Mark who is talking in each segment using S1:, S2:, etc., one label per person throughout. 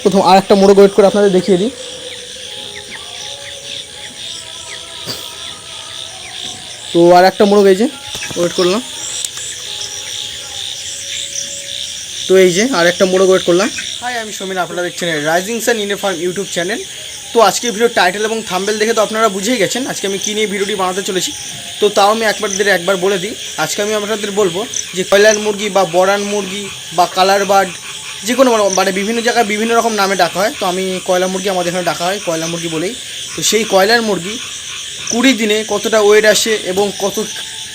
S1: প্রথম আর একটা মোড়ক ওয়েট করে আপনাদের দেখিয়ে দিই। তো আর একটা মোড়ক এই যে, ওয়েট করলাম। তো এই যে আর একটা মোড়ক ওয়েট করলাম। হাই, আমি সমীর, আপনারা দেখছেন রাইজিং সান ইনে ফার্ম ইউটিউব চ্যানেল তো আজকে ভিডিওর টাইটেল এবং থাম্বেল দেখে তো আপনারা বুঝেই গেছেন আজকে আমি কী নিয়ে ভিডিওটি বানাতে চলেছি। তো তাও আমি একবার দিলে একবার বলে দিই, আজকে আমি আপনাদের বলব যে কয়লার মুরগি বা বরান মুরগি বা কালার বার্ড যে কোনো মানে- মানে বিভিন্ন জায়গায় বিভিন্ন রকম নামে ডাকা হয়। তো আমি কয়লা মুরগি আমাদের এখানে ডাকা হয়, কয়লা মুরগি বলেই। তো সেই কয়লার মুরগি কুড়ি দিনে কতটা ওয়েট আসে এবং কত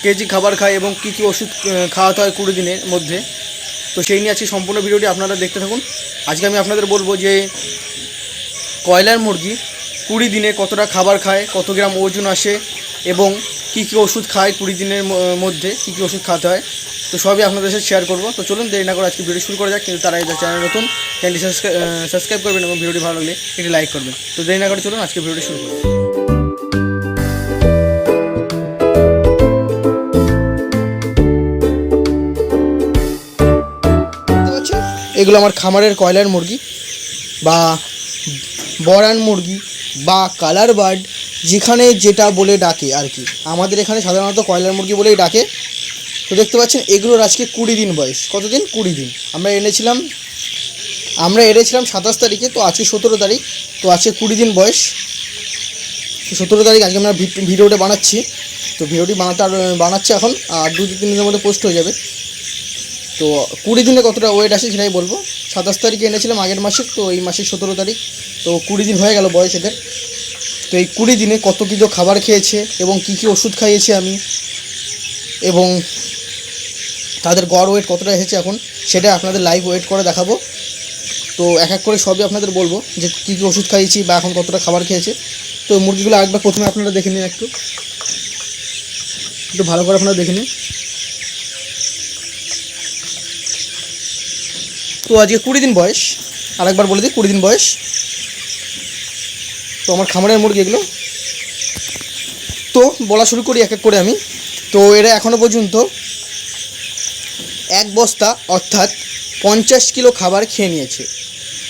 S1: কেজি খাবার খায় এবং কী কী ওষুধ খাওয়াতে হয় কুড়ি দিনের মধ্যে। তো সেই নিয়ে আজকে সম্পূর্ণ ভিডিওটি আপনারা দেখতে থাকুন। আজকে আমি আপনাদের বলব যে কয়লার মুরগি কুড়ি দিনে কতটা খাবার খায়, কত গ্রাম ওজন আসে এবং কী কী ওষুধ খায় কুড়ি দিনের মধ্যে, কী কী ওষুধ খাওয়াতে হয়। তো সবই আপনাদের সাথে শেয়ার করব। তো চলুন দেরি না করে আজকে ভিডিও শুরু করা যাক, কিন্তু তারা এই চ্যানেল নতুন চ্যানেলটি সাবস্ক্রাইব করবেন এবং ভিডিওটি ভালো লাগলে একটি লাইক করবেন। তো দেরি না করে চলুন আজকে ভিডিওটি শুরু দেখতে এগুলো আমার খামারের কয়লার মুরগি বা বরান মুরগি বা কালার বার্ড, যেখানে যেটা বলে ডাকে আর কি। আমাদের এখানে সাধারণত কয়লার মুরগি বলেই ডাকে। তো দেখতে পাচ্ছেন, এগুলোর আজকে কুড়ি দিন বয়স। কতদিন? কুড়ি দিন। আমরা এনেছিলাম আমরা এনেছিলাম সাতাশ তারিখে, তো আজকে সতেরো তারিখ। তো আজকে কুড়ি দিন বয়স। তো সতেরো তারিখ আজকে আমরা ভিডিওটা বানাচ্ছি। তো ভিডিওটি বানাতে আর, বানাচ্ছে এখন, আর দু তিন দিনের মধ্যে পোস্ট হয়ে যাবে। তো কুড়ি দিনে কতটা ওয়েট আসে সেটাই বলব। সাতাশ তারিখে এনেছিলাম আগের মাসে, তো এই মাসের সতেরো তারিখ। তো কুড়ি দিন হয়ে গেল বয়স এদের। তো এই কুড়ি দিনে কত কিছু খাবার খেয়েছে এবং কী কী ওষুধ খাইয়েছি আমি। এবং তাদের গড় ওয়েট কতটা এসেছে এখন, সেটা আপনাদের লাইভ ওয়েট করে দেখাবো। তো এক এক করে সবই আপনাদের বলব যে কী কী ওষুধ খাইয়েছি বা এখন কতটা খাবার খেয়েছে। তো মুরগিগুলো আরেকবার প্রথমে আপনারা দেখে নিন একটু। একটু ভালো করে আপনারা দেখে নিন। তো আজকে কুড়ি দিন বয়স। আরেকবার বলে দিই, কুড়ি দিন বয়স। তো আমার খামারের মুরগি এগুলো। তো বলা শুরু করি এক এক করে আমি। তো এরা এখনও পর্যন্ত এক বস্তা, অর্থাৎ পঞ্চাশ কিলো খাবার খেয়ে নিয়েছে।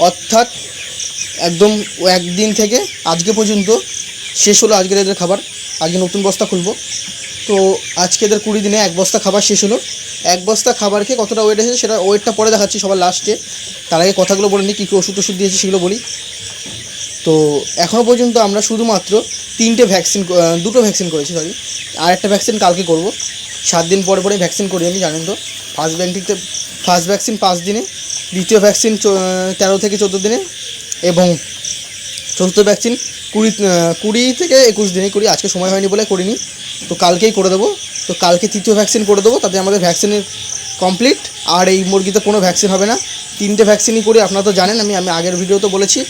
S1: অর্থাৎ একদম একদিন থেকে আজকে পর্যন্ত শেষ হলো আজকের এদের খাবার। আজকে নতুন বস্তা খুলবো। তো আজকে এদের কুড়ি দিনে এক বস্তা খাবার শেষ হলো। এক বস্তা খাবার খেয়ে কতটা ওয়েট এসেছে সেটা ওয়েটটা পরে দেখাচ্ছি সবার লাস্টে তার আগে কথাগুলো বলে নিই, কী কী ওষুধ ওষুধ দিয়েছি সেগুলো বলি। তো এখনও পর্যন্ত আমরা শুধুমাত্র তিনটে ভ্যাকসিন দুটো ভ্যাকসিন করেছি সরি আর একটা ভ্যাকসিন কালকে করব। সাত দিন পরে পরে ভ্যাকসিন করি আমি, জানেন তো? ফার্স্ট ব্যাংকটিতে ফার্স্ট ভ্যাকসিন পাঁচ দিনে, দ্বিতীয় ভ্যাকসিন তেরো থেকে চোদ্দ দিনে এবং চতুর্থ ভ্যাকসিন কুড়ি কুড়ি থেকে একুশ দিনে করি। আজকে সময় হয়নি বলে করিনি। তো কালকেই করে দেবো। তো কালকে তৃতীয় ভ্যাকসিন করে দেবো। তাতে আমাদের ভ্যাকসিনের কমপ্লিট আর এই মুরগিতে কোনো ভ্যাকসিন হবে না। তিনটে ভ্যাকসিনই করি। আপনারা তো জানেন, আমি আমি আগের ভিডিও তো বলেছি।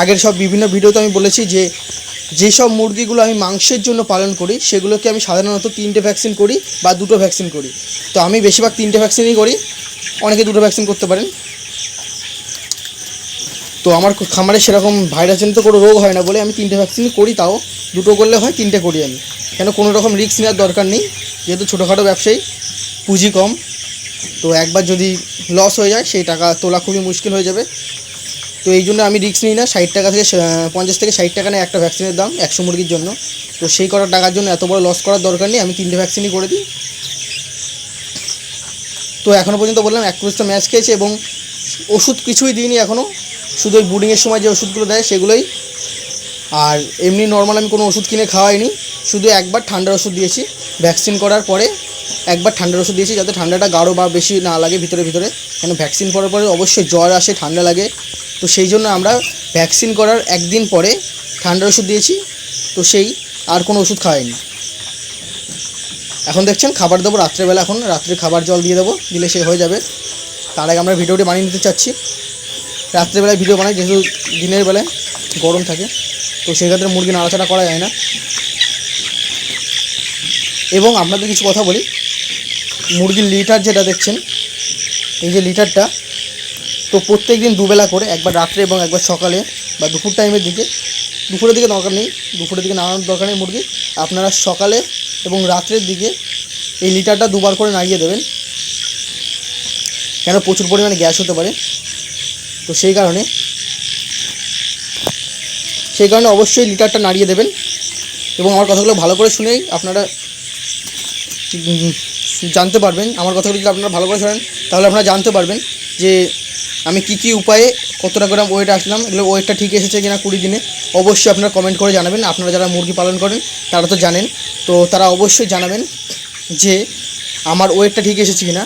S1: আগের সব বিভিন্ন ভিডিওতে আমি বলেছি যে যেসব মুরগিগুলো আমি মাংসের জন্য পালন করি, সেগুলোকে আমি সাধারণত তিনটে ভ্যাকসিন করি বা দুটো ভ্যাকসিন করি। তো আমি বেশিরভাগ তিনটে ভ্যাকসিনই করি, অনেকে দুটো ভ্যাকসিন করতে পারেন। তো আমার খামারে সেরকম ভাইরাসজনিত কোনো রোগ হয় না বলে আমি তিনটে ভ্যাকসিনই করি তাও। দুটো করলে হয়, তিনটে করি আমি। কেন, কোনো রকম রিস্ক নেওয়ার দরকার নেই, যেহেতু ছোটোখাটো ব্যবসায়ী, পুঁজি কম। তো একবার যদি লস হয়ে যায়, সেই টাকা তোলা খুবই মুশকিল হয়ে যাবে। তো এই জন্য আমি রিস্ক নিই না, ষাট টাকা থেকে পঞ্চাশ থেকে ষাট টাকা নেয় একটা ভ্যাকসিনের দাম, একশো মুরগির জন্য। তো সেই করার টাকার জন্য এত বড় লস করার দরকার নেই, আমি তিনটে ভ্যাকসিনই করে দিই। তো এখনও পর্যন্ত বললাম, এক কুড়িটা ম্যাচ খেয়েছে এবং ওষুধ কিছুই দিইনি এখনও শুধু ওই বুডিংয়ের সময় যে ওষুধগুলো দেয় সেগুলোই। আর এমনি নর্মাল আমি কোনো ওষুধ কিনে খাওয়াইনি, শুধু একবার ঠান্ডার ওষুধ দিয়েছি। ভ্যাকসিন করার পরে একবার ঠান্ডার ওষুধ দিয়েছি, যাতে ঠান্ডাটা গাঢ় বা বেশি না লাগে ভিতরে ভিতরে। কেন ভ্যাকসিন করার পরে অবশ্যই জ্বর আসে, ঠান্ডা লাগে। তো সেই জন্য আমরা ভ্যাকসিন করার একদিন পরে ঠান্ডার ওষুধ দিয়েছি, তো সেই আর কোনো ওষুধ খাওয়াইনি। এখন দেখছেন খাবার দেবো রাত্রেবেলা, এখন রাত্রে খাবার জল দিয়ে দেবো, দিলে সে হয়ে যাবে। তার আগে আমরা ভিডিওটি বানিয়ে নিতে চাচ্ছি। রাত্রেবেলায় ভিডিও বানাই, যেহেতু দিনের বেলায় গরম থাকে, তো সেক্ষেত্রে মুরগি নাড়াচাড়া করা যায় না। এবং আপনাদের কিছু কথা বলি, মুরগির লিটার যেটা দেখছেন, এই যে লিটারটা তো প্রত্যেক দিন দুবেলা করে, একবার রাত্রে এবং একবার সকালে বা দুপুর টাইমের দিকে, দুপুরের দিকে দরকার নেই, দুপুরের দিকে নাড়ানোর দরকার নেই মুরগি। আপনারা সকালে এবং রাত্রের দিকে এই লিটারটা দুবার করে নাড়িয়ে দেবেন। কেন? প্রচুর পরিমাণে গ্যাস হতে পারে। তো সেই কারণে সেই কারণে অবশ্যই লিটারটা নাড়িয়ে দেবেন। এবং আমার কথাগুলো ভালো করে শুনেই আপনারা জানতে পারবেন। আমার কথাগুলো যদি আপনারা ভালো করে শোনেন, তাহলে আপনারা জানতে পারবেন যে আমি কি কি উপায়ে কতটা গ্রাম ওয়েট আসলাম এগুলো ওয়েটটা ঠিক এসেছে কিনা কুড়ি দিনে, অবশ্যই আপনারা কমেন্ট করে জানাবেন। আপনারা যারা মুরগি পালন করেন, তারা তো জানেন। তো তারা অবশ্যই জানাবেন যে আমার ওয়েটটা ঠিক এসেছে কিনা।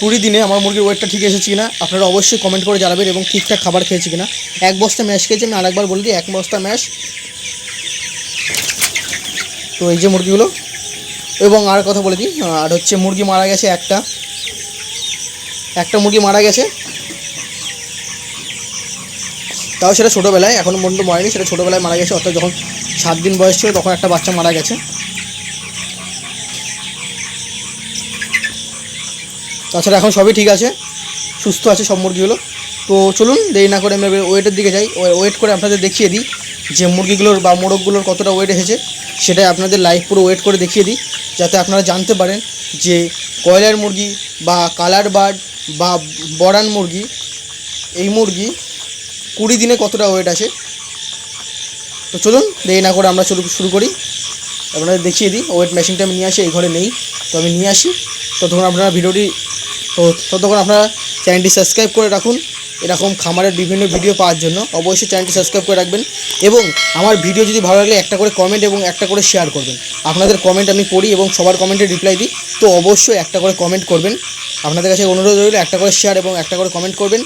S1: কুড়ি দিনে আমার মুরগির ওয়েটটা ঠিক এসেছে কিনা, আপনারা অবশ্যই কমেন্ট করে জানাবেন এবং ঠিকঠাক খাবার খেয়েছি কিনা। এক বস্তা ম্যাশ খেয়েছি, আমি আরেকবার বলে দিই, এক বস্তা ম্যাশ তো এই যে মুরগিগুলো, এবং আর কথা বলে দিই, আর হচ্ছে মুরগি মারা গেছে একটা। একটা মুরগি মারা গেছে। তাও সেটা ছোটোবেলায় এখনও পর্যন্ত মরেনি, সেটা ছোটোবেলায় মারা গেছে, অর্থাৎ যখন সাত দিন বয়স ছিল, তখন একটা বাচ্চা মারা গেছে। তাছাড়া এখন সবই ঠিক আছে, সুস্থ আছে সব মুরগিগুলো। তো চলুন, দেরি না করে আমি ওয়েটের দিকে যাই। ওয়েট করে আপনাদের দেখিয়ে দিই যে মুরগিগুলোর বা মোরগগুলোর কতটা ওয়েট এসেছে। সেটাই আপনাদের লাইভ পুরো ওয়েট করে দেখিয়ে দিই, যাতে আপনারা জানতে পারেন যে কয়লার মুরগি বা কালার বার্ড বা বরান মুরগি, এই মুরগি কুড়ি দিনে কতটা ওয়েট আছে? তো চলুন, দেরি না করে আমরা শুরু শুরু করি। আপনাদের দেখিয়ে দিই ওয়েট মেশিনটা আমি নিয়ে আসি, এই ঘরে নেই। তো আমি নিয়ে আসি। ততক্ষণ আপনারা ভিডিওটি, তো ততক্ষণ আপনারা চ্যানেলটি সাবস্ক্রাইব করে রাখুন। এরকম খামারের বিভিন্ন ভিডিও পাওয়ার জন্য অবশ্যই চ্যানেলটি সাবস্ক্রাইব করে রাখবেন এবং আমার ভিডিও যদি ভালো লাগলে একটা করে কমেন্ট এবং একটা করে শেয়ার করবেন। আপনাদের কমেন্ট আমি পড়ি এবং সবার কমেন্টে রিপ্লাই দিই, তো অবশ্যই একটা করে কমেন্ট করবেন। আপনাদের কাছে অনুরোধ রইল একটা করে শেয়ার এবং একটা করে কমেন্ট করবেন।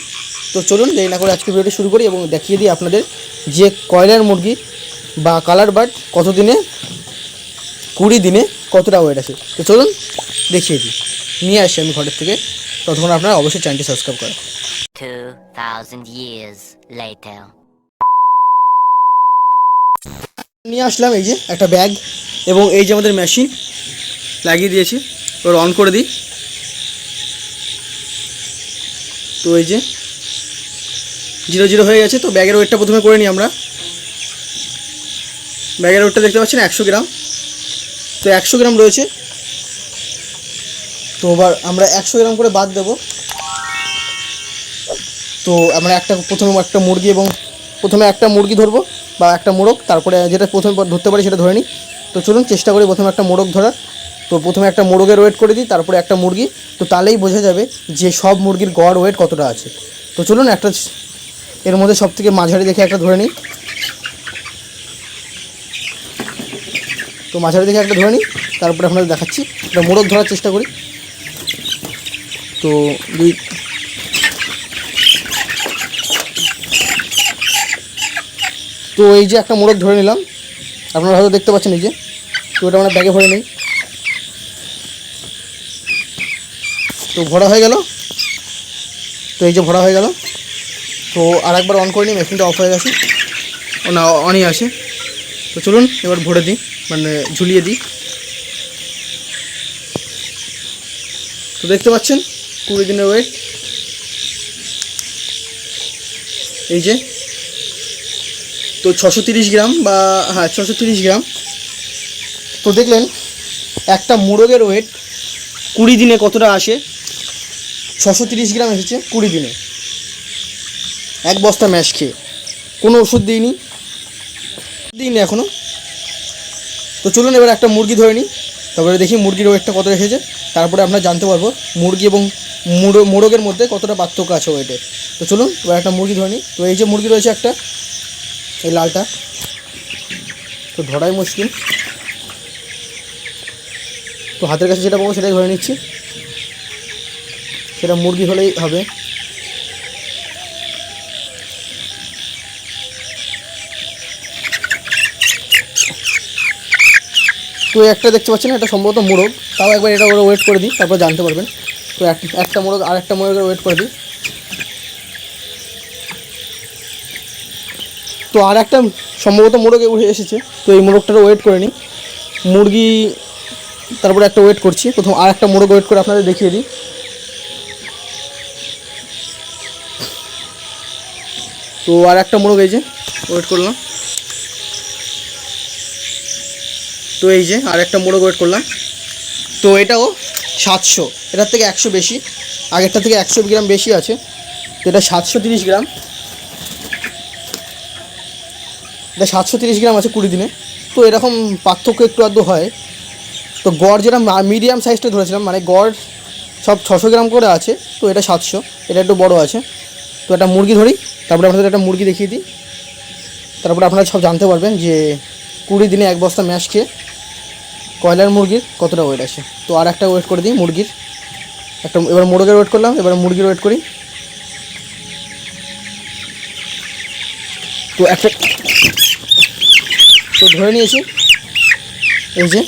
S1: তো চলুন, দেরি না করে আজকে ভিডিওটি শুরু করি এবং দেখিয়ে দিই আপনাদের যে কয়লার মুরগি বা কালার বার্ড কত দিনে কুড়ি দিনে কতটা ওয়েট আছে। তো চলুন, দেখিয়ে দিই। নিয়ে আসি আমি ঘরের থেকে। ততক্ষণ আপনারা অবশ্যই চ্যানেলটি সাবস্ক্রাইব করেন
S2: 2,000 years later.
S1: নিয়ে আসলাম এই যে একটা ব্যাগ এবং এই যে আমাদের মেশিন লাগিয়ে দিয়েছি। ওর অন করে দিই। তো এই যে জিরো জিরো হয়ে গেছে তো ব্যাগের ওয়েটটা প্রথমে করে নিই আমরা। ব্যাগের ওয়েটটা দেখতে পাচ্ছেন একশো গ্রাম। তো একশো গ্রাম রয়েছে। তো এবার আমরা একশো গ্রাম করে বাদ দেবো। তো আমরা একটা প্রথমে একটা মুরগি এবং প্রথমে একটা মুরগি ধরবো বা একটা মোরগ, তারপরে যেটা প্রথমে ধরতে পারি সেটা ধরে নিই। তো চলুন চেষ্টা করি প্রথমে একটা মোরগ ধরার। তো প্রথমে একটা মোরগের ওয়েট করে দিই, তারপরে একটা মুরগি। তো তাহলেই বোঝা যাবে যে সব মুরগির গড় ওয়েট কতটা আছে। তো চলুন একটা এর মধ্যে সব থেকে মাঝারি দেখে একটা ধরে নিই। তো মাঝারি দেখে একটা ধরে নিই, তারপরে আপনাদের দেখাচ্ছি। একটা মোরগ ধরার চেষ্টা করি। তো দুই তো এই যে একটা মোড়ক ধরে নিলাম। আপনারা হয়তো দেখতে পাচ্ছেন এই যে। তো ওটা আমরা ব্যাগে ভরে নিই। তো ভরা হয়ে গেল। তো এই যে ভরা হয়ে গেল। তো আর একবার অন করে নিই মেশিনটা অফ হয়ে গেছে। না অনই আছে। তো চলুন, এবার ভরে দিই মানে ঝুলিয়ে দিই। তো দেখতে পাচ্ছেন কুড়ি দিনের ওয়েট। এই যে। তো ছশো গ্রাম বা হ্যাঁ ছশো গ্রাম। তো দেখলেন, একটা মোরগের ওয়েট কুড়ি দিনে কতটা আসে? ছশো গ্রাম এসেছে কুড়ি দিনে। এক বস্তা ম্যাশ খেয়ে। কোনো ওষুধ দিইনি। দিইনি এখনও তো চলুন এবার একটা মুরগি ধরে নিই। তারপরে দেখি মুরগির ওয়েটটা কত এসেছে। তারপরে আমরা জানতে পারব মুরগি এবং মুরো মোরগের মধ্যে কতটা পার্থক্য আছে ওয়েটে? তো চলুন, এবার একটা মুরগি ধরে নিই। তো এই যে মুরগি রয়েছে একটা, এই লালটা, তো ধরাই মুশকিল। তো হাতের কাছে যেটা পাবো সেটাই ধরে নিচ্ছি। সেটা মুরগি হলেই হবে। তো একটা দেখতে পাচ্ছেন এটা সম্ভবত মোরগ তাও একবার এটা ওরা ওয়েট করে দিই, তারপর জানতে পারবেন। তো এক- একটা মোরগ আর একটা মোরগের ওয়েট করে দিই। তো আর একটা সম্ভবত মোরগে উঠে এসেছে, তো এই মোরগটার ওয়েট করে নিই। মুরগি, তারপরে একটা ওয়েট করছি। প্রথম আর একটা মোরগ ওয়েট করে আপনাদের দেখিয়ে দিই। তো আর একটা মোরগ এই যে ওয়েট করলাম। তো এই যে আর একটা মোরগ ওয়েট করলাম। তো এটাও সাতশো। এটার থেকে একশো বেশি। আগেরটা থেকে একশো গ্রাম বেশি আছে। তো এটা সাতশো তিরিশ গ্রাম। এটা সাতশো তিরিশ গ্রাম আছে কুড়ি দিনে। তো এরকম পার্থক্য একটু আধটু হয়। তো গড় যেটা মিডিয়াম সাইজটা ধরেছিলাম মানে গড় সব ছশো গ্রাম করে আছে, তো এটা সাতশো। এটা একটু বড় আছে। তো একটা মুরগি ধরি, তারপরে আপনাদের একটা মুরগি দেখিয়ে দিই। তারপরে আপনারা সব জানতে পারবেন যে কুড়ি দিনে এক বস্তা ম্যাশ খেয়ে কয়লার মুরগির কতটা ওয়েট আছে? তো আর একটা ওয়েট করে দিই, মুরগির। একটা, এবার মোরগের ওয়েট করলাম, এবার মুরগির ওয়েট করি। তো একটা, তো ধরে নিয়েছি। এই যে।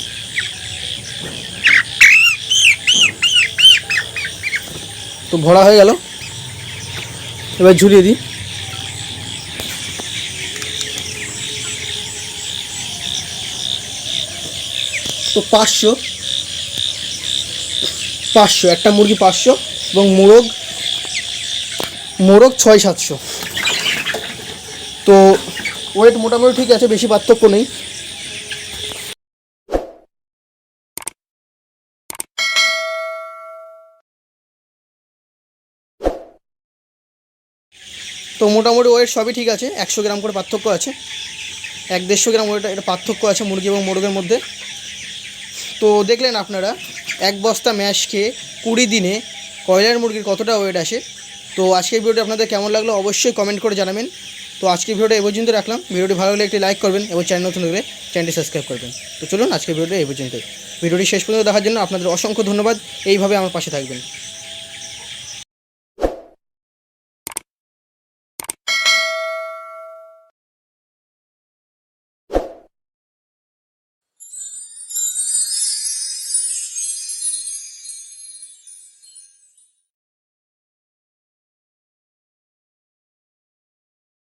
S1: তো ভরা হয়ে গেল। এবার ঝুলিয়ে দিই। তো পাঁচশো পাঁচশো, একটা মুরগি পাঁচশো এবং মোরগ মোরগ ছয় সাতশো। তো ওয়েট মোটামুটি ঠিক আছে, বেশি পার্থক্য নেই। তো মোটামুটি ওয়েট সবই ঠিক আছে, একশো গ্রাম করে পার্থক্য আছে। এক দেড়শো গ্রাম ওয়েট এটা পার্থক্য আছে মুরগি এবং মোরগের মধ্যে। তো দেখলেন আপনারা, এক বস্তা ম্যাশ খেয়ে কুড়ি দিনে কয়লার মুরগির কতটা ওয়েট আসে? তো আজকের ভিডিওটি আপনাদের কেমন লাগল অবশ্যই কমেন্ট করে জানাবেন। তো আজকের ভিডিওটা এ পর্যন্ত রাখলাম। ভিডিওটি ভালো লাগলে একটি লাইক করবেন এবং চ্যানেল নতুন হলে চ্যানেলটি সাবস্ক্রাইব করবেন। তো চলুন আজকের ভিডিওটা এ পর্যন্ত ভিডিওটি শেষ পর্যন্ত দেখার জন্য আপনাদের অসংখ্য ধন্যবাদ। এইভাবে আমার পাশে থাকবেন।